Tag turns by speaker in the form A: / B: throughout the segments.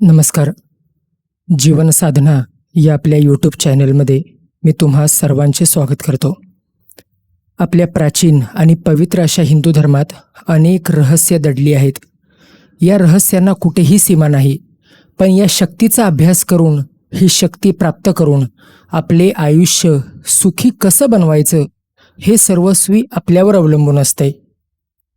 A: नमस्कार. जीवन साधना या आपल्या यूट्यूब चॅनलमध्ये मी तुम्हा सर्वांचे स्वागत करतो. आपल्या प्राचीन आणि पवित्र अशा हिंदू धर्मात अनेक रहस्य दडली आहेत. या रहस्यांना कुठेही सीमा नाही पण या शक्तीचा अभ्यास करून ही शक्ती प्राप्त करून आपले आयुष्य सुखी कसं बनवायचं हे सर्वस्वी आपल्यावर अवलंबून असते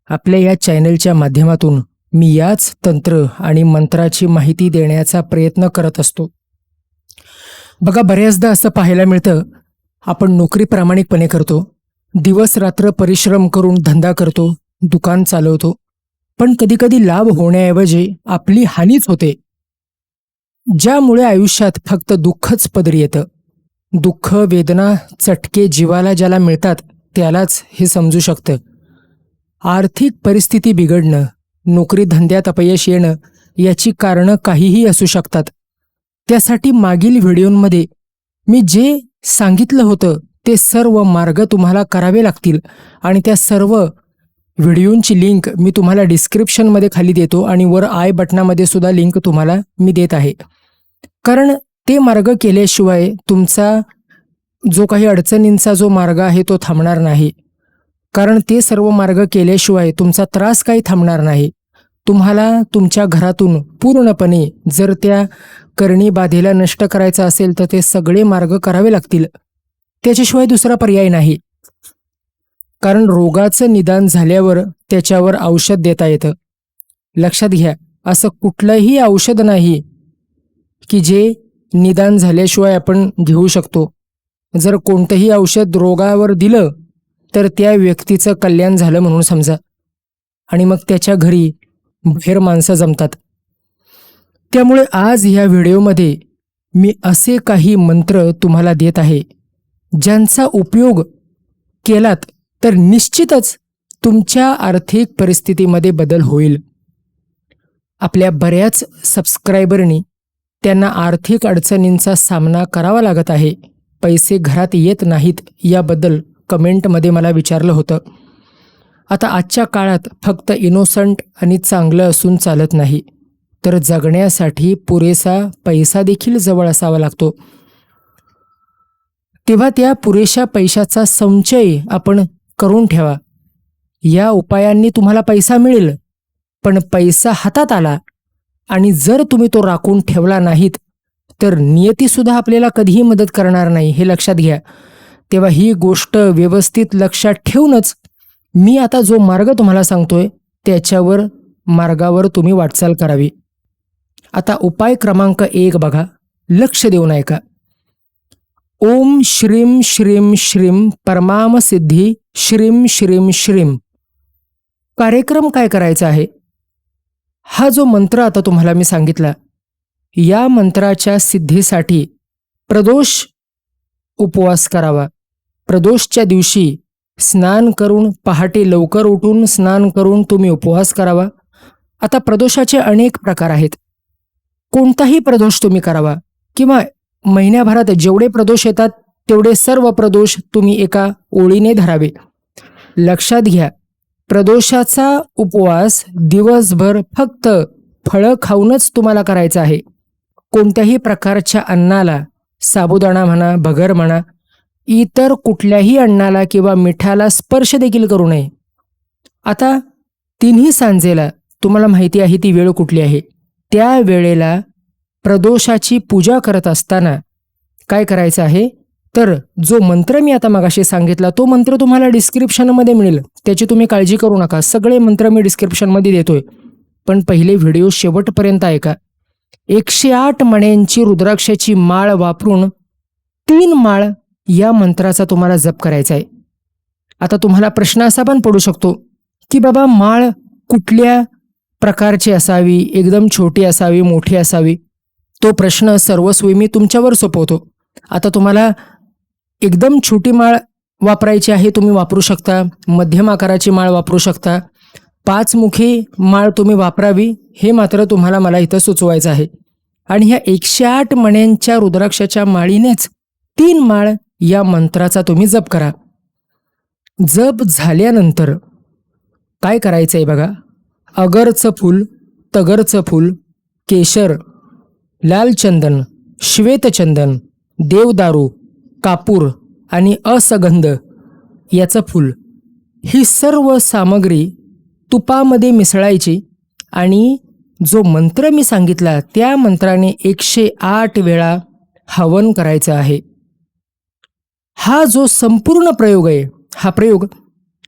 A: आपल्या या चॅनलच्या माध्यमातून मी याच तंत्र आणि मंत्राची माहिती देण्याचा प्रयत्न करत असतो. बघा बऱ्याचदा असं पाहायला मिळतं आपण नोकरी प्रामाणिकपणे करतो दिवस रात्र परिश्रम करून धंदा करतो दुकान चालवतो पण कधीकधी लाभ होण्याऐवजी आपली हानीच होते. ज्यामुळे आयुष्यात फक्त दुःखच पदरी येतं. दुःख वेदना चटके जीवाला ज्याला मिळतात त्यालाच हे समजू शकतं. आर्थिक परिस्थिती बिघडणं नोकरी धंद्यात अपयश येणं याची कारणं काहीही असू शकतात. त्यासाठी मागील व्हिडिओमध्ये मी जे सांगितलं होतं ते सर्व मार्ग तुम्हाला करावे लागतील आणि त्या सर्व व्हिडिओंची लिंक मी तुम्हाला डिस्क्रिप्शनमध्ये खाली देतो आणि वर आय बटनामध्ये सुद्धा लिंक तुम्हाला मी देत आहे. कारण ते मार्ग केल्याशिवाय तुमचा जो काही अडचणींचा जो मार्ग आहे तो थांबणार नाही. कारण ते सर्व मार्ग केल्याशिवाय तुमचा त्रास काही थांबणार नाही. तुम्हाला तुमच्या घरातून पूर्णपणे जर त्या करणी बाधेला नष्ट करायचं असेल तर ते सगळे मार्ग करावे लागतील. त्याच्याशिवाय दुसरा पर्याय नाही. कारण रोगाचं निदान झाल्यावर त्याच्यावर औषध देता येतं. लक्षात घ्या असं कुठलंही औषध नाही की जे निदान झाल्याशिवाय आपण घेऊ शकतो. जर कोणतंही औषध रोगावर दिलं तर त्या व्यक्तीचं कल्याण झालं म्हणून समजा. आणि मग त्याच्या घरी बाहेर माणसं जमतात. त्यामुळे आज या व्हिडिओमध्ये मी असे काही मंत्र तुम्हाला देत आहे. ज्यांचा उपयोग केलात तर निश्चितच तुमच्या आर्थिक परिस्थितीमध्ये बदल होईल. आपल्या बऱ्याच सबस्क्रायबरनी त्यांना आर्थिक अडचणींचा सामना करावा लागत आहे. पैसे घरात येत नाहीत याबद्दल कमेंटमध्ये मला विचारलं होतं. आता आजच्या काळात फक्त इनोसंट आणि चांगलं असून चालत नाही. तर जगण्यासाठी पुरेसा पैसा देखील जवळ असावा लागतो. तेव्हा त्या पुरेशा पैशाचा संचय आपण करून ठेवा. या उपायांनी तुम्हाला पैसा मिळेल. पण पैसा हातात आला आणि जर तुम्ही तो राखून ठेवला नाहीत तर नियतीसुद्धा आपल्याला कधीही मदत करणार नाही हे लक्षात घ्या. तेव्हा ही गोष्ट व्यवस्थित लक्षात ठेवूनच मी आता जो मार्ग तुम्हाला सांगतोय त्याच्यावर मार्गावर तुम्ही वाटचाल करावी. आता उपाय क्रमांक एक बघा. लक्ष देऊन ऐका. ओम श्रीम श्रीम श्रीम परमाम सिद्धी श्रीम श्रीम श्रीम कार्यक्रम काय करायचा आहे? हा जो मंत्र आता तुम्हाला मी सांगितला या मंत्राच्या सिद्धीसाठी प्रदोष उपवास करावा. प्रदोषच्या दिवशी स्नान करून पहाटे लवकर उठून स्नान करून तुम्ही उपवास करावा. आता प्रदोषाचे अनेक प्रकार आहेत. कोणताही प्रदोष तुम्ही करावा किंवा महिन्याभरात जेवढे प्रदोष येतात तेवढे सर्व प्रदोष तुम्ही एका ओळीने धरावे. लक्षात घ्या प्रदोषाचा उपवास दिवसभर फक्त फळं खाऊनच तुम्हाला करायचा आहे. कोणत्याही प्रकारच्या अन्नाला साबुदाणा म्हणा भगर म्हणा इतर कुठल्याही अन्नाला किंवा मिठाला स्पर्श देखील करू नये. आता तिन्ही सांजेला तुम्हाला माहिती आहे ती वेळ कुठली आहे. त्या वेळेला प्रदोषाची पूजा करत असताना काय करायचं आहे? तर जो मंत्र मी आता मगाशी सांगितला तो मंत्र तुम्हाला डिस्क्रिप्शनमध्ये मिळेल. त्याची तुम्ही काळजी करू नका. सगळे मंत्र मी डिस्क्रिप्शनमध्ये देतोय. पण पहिले व्हिडिओ शेवटपर्यंत ऐका. एकशे आठ मण्यांची रुद्राक्षाची माळ वापरून तीन माळ या मंत्राचा तुम्हाला जप करायचा आहे. आता तुम्हाला प्रश्न असा पण पडू शकतो की बाबा माळ कुठल्या प्रकारची असावी एकदम छोटी असावी मोठी असावी? तो प्रश्न सर्वस्वी मी तुमच्यावर सोपवतो. आता तुम्हाला एकदम छोटी माळ वापरायची आहे तुम्ही वापरू शकता मध्यम आकाराची माळ वापरू शकता. पाचमुखी माळ तुम्ही वापरावी हे मात्र तुम्हाला मला इथं सुचवायचं आहे. आणि ह्या एकशे आठ मण्यांच्या रुद्राक्षाच्या माळीनेच तीन माळ या मंत्राचा तुम्ही जप करा. जप झाल्यानंतर काय करायचं आहे बघा? अगरचं फूल तगरचं फूल केशर लाल चंदन श्वेतचंदन देवदारू कापूर आणि असगंध याचं फूल. ही सर्व सामग्री तुपामध्ये मिसळायची आणि जो मंत्र मी सांगितला त्या मंत्राने एकशे आठ वेळा हवन करायचं आहे. हा जो संपूर्ण प्रयोग आहे हा प्रयोग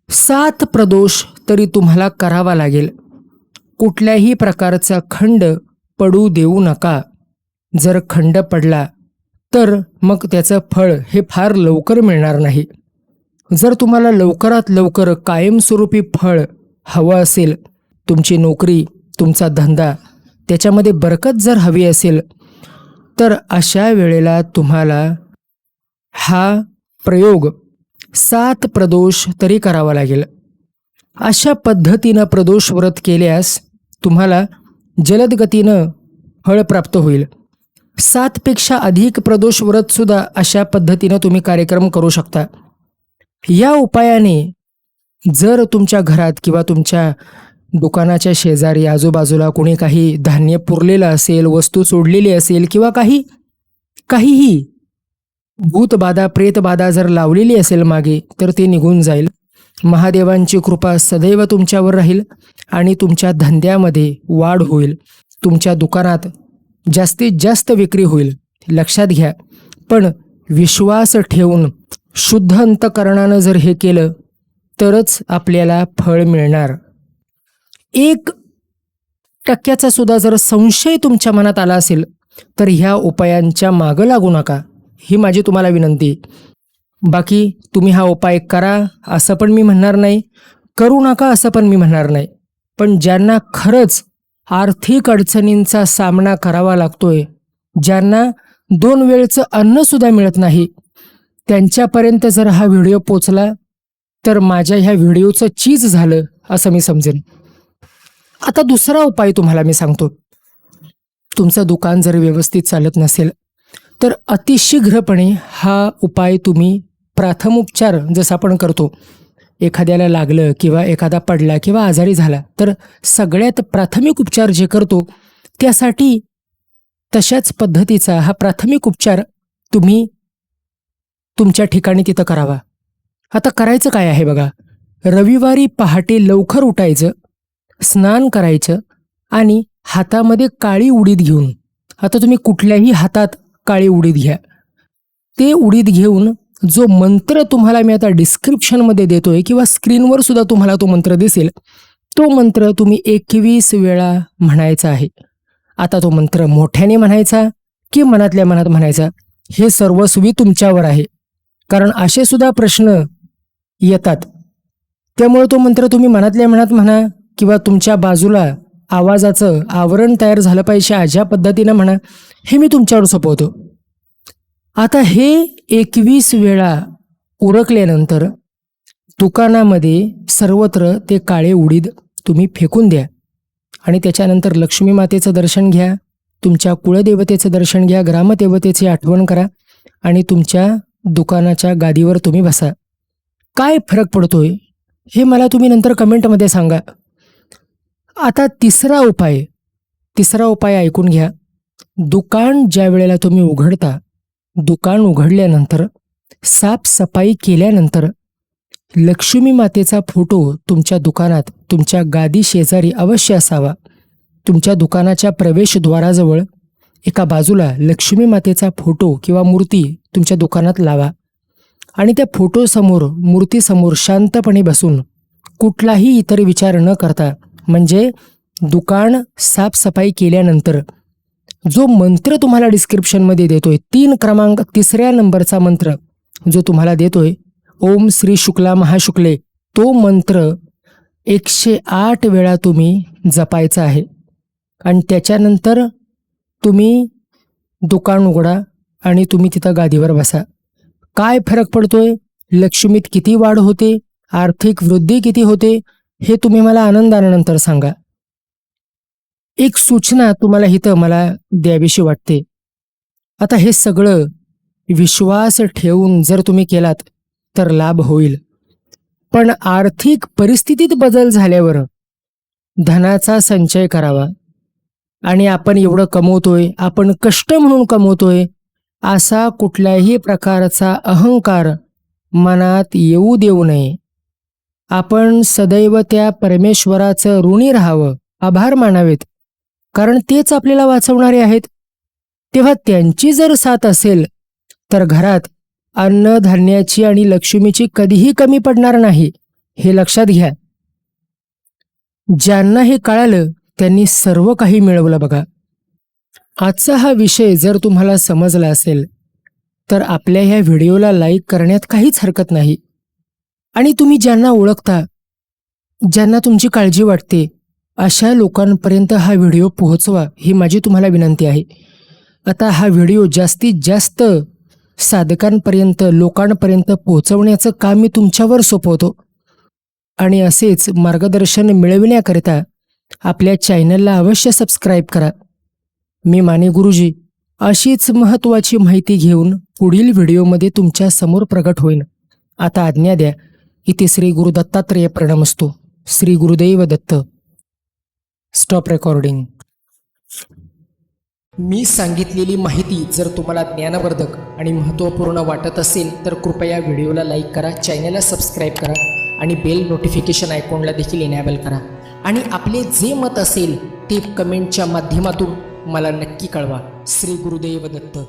A: सात प्रदोष तरी तुम्हाला करावा लागेल. कुठल्याही प्रकारचा खंड पडू देऊ नका. जर खंड पडला तर मग त्याचं फळ हे फार लवकर मिळणार नाही. जर तुम्हाला लवकरात लवकर कायमस्वरूपी फळ हवं असेल तुमची नोकरी तुमचा धंदा त्याच्यामध्ये बरकत जर हवी असेल तर अशा वेळेला तुम्हाला हा प्रयोग. सात प्रदोष तरी करावा लागेल. अशा पद्धतीनं प्रदोष व्रत केल्यास तुम्हाला जलद गतीनं फळ प्राप्त होईल. सातपेक्षा अधिक प्रदोष व्रतसुद्धा अशा पद्धतीनं तुम्ही कार्यक्रम करू शकता. या उपायाने जर तुमच्या घरात किंवा तुमच्या दुकानाच्या शेजारी आजूबाजूला कोणी काही धान्य पुरलेलं असेल वस्तू सोडलेली असेल किंवा काही काहीही भूतबाधा प्रेतबाधा जर लावलेली असेल मागे तर ते निघून जाईल. महादेवांची कृपा सदैव तुमच्यावर राहील आणि तुमच्या धंद्यामध्ये वाढ होईल. तुमच्या दुकानात जास्तीत जास्त विक्री होईल लक्षात घ्या. पण विश्वास ठेवून शुद्ध अंतकरणानं जर हे केलं तरच आपल्याला फळ मिळणार. एक टक्क्याचा सुद्धा जर संशय तुमच्या मनात आला असेल तर ह्या उपायांच्या मागं लागू नका. ही माझी तुम्हाला विनंती. बाकी तुम्ही हा उपाय करा असं पण मी म्हणणार नाही. करू नका असं पण मी म्हणणार नाही. पण ज्यांना खरंच आर्थिक अडचणींचा सामना करावा लागतोय ज्यांना दोन वेळचं अन्नसुद्धा मिळत नाही त्यांच्यापर्यंत जर हा व्हिडिओ पोचला तर माझ्या ह्या व्हिडिओचं चीज झालं असं मी समजेन. आता दुसरा उपाय तुम्हाला मी सांगतो. तुमचं दुकान जर व्यवस्थित चालत नसेल तर अतिशीघ्रपणे हा उपाय तुम्ही प्राथमोपचार जसं आपण करतो एखाद्याला लागलं किंवा एखादा पडला किंवा आजारी झाला तर सगळ्यात प्राथमिक उपचार जे करतो त्यासाठी तशाच पद्धतीचा हा प्राथमिक उपचार तुम्ही तुमच्या ठिकाणी तिथं करावा. आता करायचं काय आहे बघा रविवारी पहाटे लवकर उठायचं स्नान करायचं आणि हातामध्ये काळी उडीद घेऊन आता तुम्ही कुठल्याही हातात काळी उडीद घ्या. ते उडीद घेऊन जो मंत्र तुम्हाला मी आता डिस्क्रिप्शनमध्ये देतोय किंवा स्क्रीनवर सुद्धा तुम्हाला तो मंत्र दिसेल तो मंत्र तुम्ही एकवीस वेळा म्हणायचा आहे. आता तो मंत्र मोठ्याने म्हणायचा की मनातल्या मनात म्हणायचा हे सर्वस्वी तुमच्यावर आहे. कारण असे सुद्धा प्रश्न येतात. त्यामुळे तो मंत्र तुम्ही मनातल्या मनात म्हणा किंवा तुमच्या बाजूला आवाजाचं आवरण तयार झालं पाहिजे. अशा पद्धतीनं म्हणा हे मी तुमच्यावर सोपवतो. आता हे एकवीस वेळा उरकल्यानंतर दुकानामध्ये सर्वत्र ते काळे उडीद तुम्ही फेकून द्या आणि त्याच्यानंतर लक्ष्मी मातेचं दर्शन घ्या तुमच्या कुळदेवतेचं दर्शन घ्या ग्रामदेवतेची आठवण करा आणि तुमच्या दुकानाच्या गादीवर तुम्ही बसा. काय फरक पडतोय? हे मला तुम्ही नंतर कमेंटमध्ये सांगा. आता तिसरा उपाय तिसरा उपाय ऐकून घ्या. दुकान ज्या वेळेला तुम्ही उघडता दुकान उघडल्यानंतर साफसफाई केल्यानंतर लक्ष्मी मातेचा फोटो तुमच्या दुकानात तुमच्या गादी शेजारी अवश्य असावा. तुमच्या दुकानाच्या प्रवेशद्वाराजवळ एका बाजूला लक्ष्मी मातेचा फोटो किंवा मूर्ती तुमच्या दुकानात लावा. आणि त्या फोटोसमोर मूर्तीसमोर शांतपणे बसून कुठलाही इतर विचार न करता म्हणजे दुकान साफसफाई केल्यानंतर जो मंत्र तुम्हाला डिस्क्रिप्शनमध्ये देतोय तीन क्रमांक तिसऱ्या नंबरचा मंत्र जो तुम्हाला देतोय ओम श्री शुक्ला महाशुक्ले तो मंत्र एकशे आठ वेळा तुम्ही जपायचा आहे. आणि त्याच्यानंतर तुम्ही दुकान उघडा आणि तुम्ही तिथं गादीवर बसा. काय फरक पडतोय? लक्ष्मीत किती वाढ होते? आर्थिक वृद्धी किती होते? हे तुम्ही मला आनंदानंतर सांगा. एक सूचना तुम्हाला इथं मला द्यावीशी वाटते. आता हे सगळं विश्वास ठेवून जर तुम्ही केलात तर लाभ होईल. पण आर्थिक परिस्थितीत बदल झाल्यावर धनाचा संचय करावा. आणि आपण एवढं कमवतोय आपण कष्ट म्हणून कमवतोय असा कुठल्याही प्रकारचा अहंकार मनात येऊ देऊ नये. आपण सदैव त्या परमेश्वराचं ऋणी राहावं आभार मानावेत. कारण तेच आपल्याला वाचवणारे आहेत. तेव्हा त्यांची जर साथ असेल तर घरात अन्न धान्याची आणि लक्ष्मीची कधीही कमी पडणार नाही हे लक्षात घ्या. ज्यांना हे कळालं त्यांनी सर्व काही मिळवलं बघा. आजचा हा विषय जर तुम्हाला समजला असेल तर आपल्या ह्या व्हिडिओला लाईक करण्यात काहीच हरकत नाही. आणि तुम्ही ज्यांना ओळखता ज्यांना तुमची काळजी वाटते अशा लोकांपर्यंत हा व्हिडिओ पोहोचवा ही माझी तुम्हाला विनंती आहे. आता हा व्हिडिओ जास्तीत जास्त साधकांपर्यंत लोकांपर्यंत पोहोचवण्याचं काम मी तुमच्यावर सोपवतो. आणि असेच मार्गदर्शन मिळविण्याकरिता आपल्या चॅनलला अवश्य सबस्क्राईब करा. मी माने गुरुजी अशीच महत्त्वाची माहिती घेऊन पुढील व्हिडिओमध्ये तुमच्यासमोर प्रगट होईन. आता आज्ञा द्या. इथे श्री गुरु दत्तात्रेय प्रणमस्तो श्री गुरुदैव दत्त. स्टॉप रेकॉर्डिंग मी सांगितलेली माहिती जर तुम्हाला ज्ञानवर्धक आणि महत्त्वपूर्ण वाटत असेल तर कृपया व्हिडिओला लाईक करा चॅनलला सबस्क्राईब करा आणि बेल नोटिफिकेशन आयकॉनला देखील इनॅबल करा. आणि आपले जे मत असेल ते कमेंटच्या माध्यमातून मला नक्की कळवा. श्री गुरुदेव दत्त.